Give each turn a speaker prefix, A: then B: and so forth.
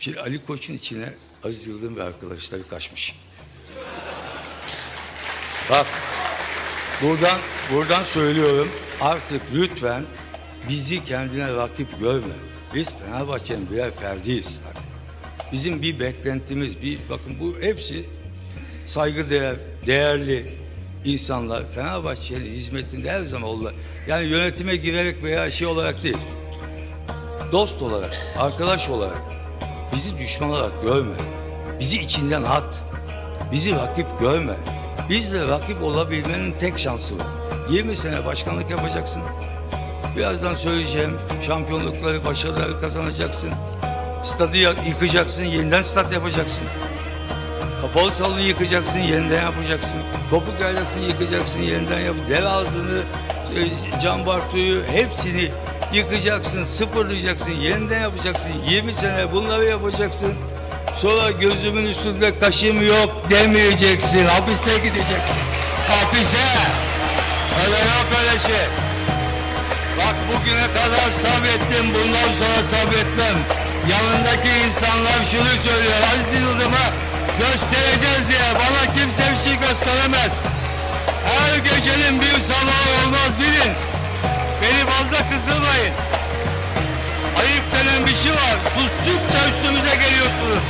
A: Şimdi Ali Koç'un içine Aziz Yıldırım ve arkadaşları kaçmış. Bak buradan buradan söylüyorum artık lütfen bizi kendine rakip görme. Biz Fenerbahçe'nin birer ferdiyiz artık. Bizim bir beklentimiz, bir bakın bu hepsi saygıdeğer, değerli insanlar Fenerbahçe'nin hizmetinde her zaman oldular. Yani yönetime girerek veya şey olarak değil. Dost olarak, arkadaş olarak bizi düşman olarak görme. Bizi içinden at. Bizi rakip görme. Bizle rakip olabilmenin tek şansı var. 20 sene başkanlık yapacaksın. Birazdan söyleyeceğim şampiyonlukları, başarıları kazanacaksın. Stadı yıkacaksın, yeniden stat yapacaksın. Kapalı salonu yıkacaksın, yeniden yapacaksın. Topuk yaylasını yıkacaksın, yeniden yap. Dev ağzını, e, cam bartuyu hepsini yıkacaksın, sıfırlayacaksın, yeniden yapacaksın. 20 sene bunları yapacaksın. Sonra gözümün üstünde kaşım yok demeyeceksin. Hapise gideceksin. Hapise. Öyle yok öyle şey. Bak bugüne kadar sabrettim, bundan sonra sabretmem. Yanındaki insanlar şunu söylüyor, Aziz Yıldırım'a göstereceğiz diye bana kimse bir şey gösteremez. Her gecenin bir sabahı Şey var. Sustukça üstümüze geliyorsunuz.